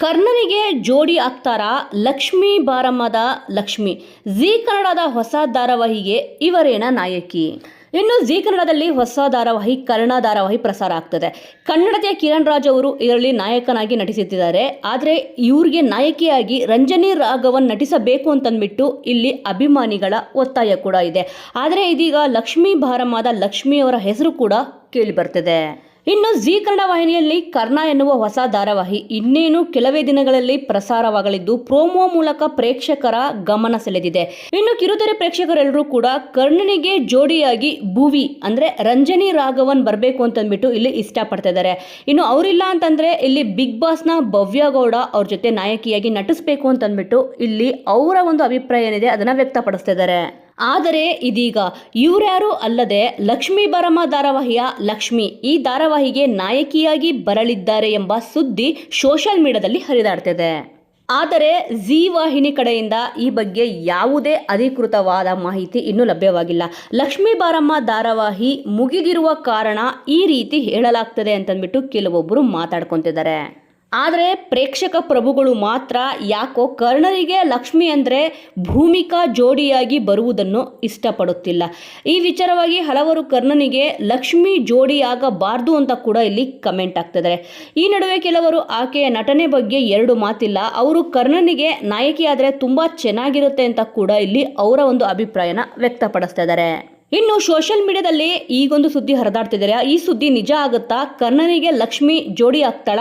ಕರ್ಣನಿಗೆ ಜೋಡಿ ಆಗ್ತಾರಾ ಲಕ್ಷ್ಮೀ ಬಾರಮ್ಮದ ಲಕ್ಷ್ಮಿ? ಜಿ ಕನ್ನಡದ ಹೊಸ ಧಾರಾವಾಹಿಗೆ ಇವರೇನ ನಾಯಕಿ? ಇನ್ನು ಜಿ ಕನ್ನಡದಲ್ಲಿ ಹೊಸ ಧಾರಾವಾಹಿ, ಕರ್ಣ ಧಾರಾವಾಹಿ ಪ್ರಸಾರ ಆಗ್ತದೆ. ಕನ್ನಡದ ಕಿರಣ್ ರಾಜ್ ಅವರು ಇದರಲ್ಲಿ ನಾಯಕನಾಗಿ ನಟಿಸುತ್ತಿದ್ದಾರೆ ಆದರೆ ಇವ್ರಿಗೆ ನಾಯಕಿಯಾಗಿ ರಂಜನಿ ರಾಘವನ್ ನಟಿಸಬೇಕು ಅಂತಂದ್ಬಿಟ್ಟು ಇಲ್ಲಿ ಅಭಿಮಾನಿಗಳ ಒತ್ತಾಯ ಕೂಡ ಇದೆ. ಆದರೆ ಇದೀಗ ಲಕ್ಷ್ಮೀ ಬಾರಮ್ಮದ ಲಕ್ಷ್ಮಿಯವರ ಹೆಸರು ಕೂಡ ಕೇಳಿ ಬರ್ತಿದೆ. ಇನ್ನು ಜಿ ಕನ್ನಡ ವಾಹಿನಿಯಲ್ಲಿ ಕರ್ಣ ಎನ್ನುವ ಹೊಸ ಧಾರಾವಾಹಿ ಇನ್ನೇನು ಕೆಲವೇ ದಿನಗಳಲ್ಲಿ ಪ್ರಸಾರವಾಗಲಿದ್ದು ಪ್ರೋಮೋ ಮೂಲಕ ಪ್ರೇಕ್ಷಕರ ಗಮನ ಸೆಳೆದಿದೆ. ಇನ್ನು ಕಿರುತೆರೆ ಪ್ರೇಕ್ಷಕರೆಲ್ಲರೂ ಕೂಡ ಕರ್ಣನಿಗೆ ಜೋಡಿಯಾಗಿ ಭುವಿ ಅಂದ್ರೆ ರಂಜನಿ ರಾಘವನ್ ಬರಬೇಕು ಅಂತಂದ್ಬಿಟ್ಟು ಇಲ್ಲಿ ಇಷ್ಟಪಡ್ತಾ ಇದ್ದಾರೆ. ಇನ್ನು ಅವರಿಲ್ಲ ಅಂತಂದ್ರೆ ಇಲ್ಲಿ ಬಿಗ್ ಬಾಸ್ನ ಭವ್ಯ ಗೌಡ ಅವ್ರ ಜೊತೆ ನಾಯಕಿಯಾಗಿ ನಟಿಸ್ಬೇಕು ಅಂತಂದ್ಬಿಟ್ಟು ಇಲ್ಲಿ ಅವರ ಒಂದು ಅಭಿಪ್ರಾಯ ಏನಿದೆ ಅದನ್ನ ವ್ಯಕ್ತಪಡಿಸ್ತಾ ಇದ್ದಾರೆ. ಆದರೆ ಇದೀಗ ಇವರ್ಯಾರು ಅಲ್ಲದೆ ಲಕ್ಷ್ಮಿ ಬರಮ ಧಾರಾವಾಹಿಯ ಲಕ್ಷ್ಮಿ ಈ ಧಾರಾವಾಹಿಗೆ ನಾಯಕಿಯಾಗಿ ಬರಲಿದ್ದಾರೆ ಎಂಬ ಸುದ್ದಿ ಸೋಷಿಯಲ್ ಮೀಡಿಯಾದಲ್ಲಿ ಹರಿದಾಡ್ತಿದೆ. ಆದರೆ ಜಿ ವಾಹಿನಿ ಕಡೆಯಿಂದ ಈ ಬಗ್ಗೆ ಯಾವುದೇ ಅಧಿಕೃತವಾದ ಮಾಹಿತಿ ಇನ್ನೂ ಲಭ್ಯವಾಗಿಲ್ಲ. ಲಕ್ಷ್ಮೀ ಬಾರಮ್ಮ ಧಾರಾವಾಹಿ ಮುಗಿದಿರುವ ಕಾರಣ ಈ ರೀತಿ ಹೇಳಲಾಗ್ತದೆ ಅಂತಂದ್ಬಿಟ್ಟು ಕೆಲವೊಬ್ಬರು ಮಾತಾಡ್ಕೊತಿದ್ದಾರೆ. ಆದರೆ ಪ್ರೇಕ್ಷಕ ಪ್ರಭುಗಳು ಮಾತ್ರ ಯಾಕೋ ಕರ್ಣರಿಗೆ ಲಕ್ಷ್ಮಿ ಅಂದರೆ ಭೂಮಿಕಾ ಜೋಡಿಯಾಗಿ ಬರುವುದನ್ನು ಇಷ್ಟಪಡುತ್ತಿಲ್ಲ. ಈ ವಿಚಾರವಾಗಿ ಹಲವರು ಕರ್ಣನಿಗೆ ಲಕ್ಷ್ಮಿ ಜೋಡಿಯಾಗಬಾರ್ದು ಅಂತ ಕೂಡ ಇಲ್ಲಿ ಕಮೆಂಟ್ ಆಗ್ತಿದ್ದಾರೆ. ಈ ನಡುವೆ ಕೆಲವರು ಆಕೆಯ ನಟನೆ ಬಗ್ಗೆ ಎರಡು ಮಾತಿಲ್ಲ. ಅವರು ಕರ್ಣನಿಗೆ ನಾಯಕಿಯಾದರೆ ತುಂಬ ಚೆನ್ನಾಗಿರುತ್ತೆ ಅಂತ ಕೂಡ ಇಲ್ಲಿ ಅವರ ಒಂದು ಅಭಿಪ್ರಾಯನ ವ್ಯಕ್ತಪಡಿಸ್ತಾ ಇದ್ದಾರೆ ಇನ್ನು ಸೋಷಿಯಲ್ ಮೀಡಿಯಾದಲ್ಲಿ ಈಗೊಂದು ಸುದ್ದಿ ಹರಿದಾಡ್ತಿದ್ದಾರೆ. ಈ ಸುದ್ದಿ ನಿಜ ಆಗುತ್ತಾ? ಕರ್ಣನಿಗೆ ಲಕ್ಷ್ಮಿ ಜೋಡಿ ಆಗ್ತಾಳ?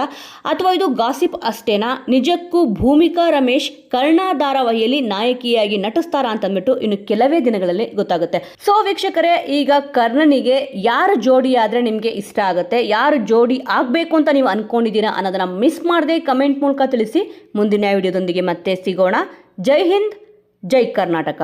ಅಥವಾ ಇದು ಗಾಸಿಪ್ ಅಷ್ಟೇನಾ? ನಿಜಕ್ಕೂ ಭೂಮಿಕಾ ರಮೇಶ್ ಕರ್ಣ ಧಾರಾವಾಹಿಯಲ್ಲಿ ನಾಯಕಿಯಾಗಿ ನಟಿಸ್ತಾರಾ ಅಂತಂದ್ಬಿಟ್ಟು ಇನ್ನು ಕೆಲವೇ ದಿನಗಳಲ್ಲಿ ಗೊತ್ತಾಗುತ್ತೆ. ಸೊ ವೀಕ್ಷಕರೇ, ಈಗ ಕರ್ಣನಿಗೆ ಯಾರು ಜೋಡಿ ಆದ್ರೆ ನಿಮಗೆ ಇಷ್ಟ ಆಗುತ್ತೆ? ಯಾರು ಜೋಡಿ ಆಗಬೇಕು ಅಂತ ನೀವು ಅನ್ಕೊಂಡಿದ್ದೀರಾ ಅನ್ನೋದನ್ನ ಮಿಸ್ ಮಾಡದೆ ಕಮೆಂಟ್ ಮೂಲಕ ತಿಳಿಸಿ. ಮುಂದಿನ ವಿಡಿಯೋದೊಂದಿಗೆ ಮತ್ತೆ ಸಿಗೋಣ. ಜೈ ಹಿಂದ್, ಜೈ ಕರ್ನಾಟಕ.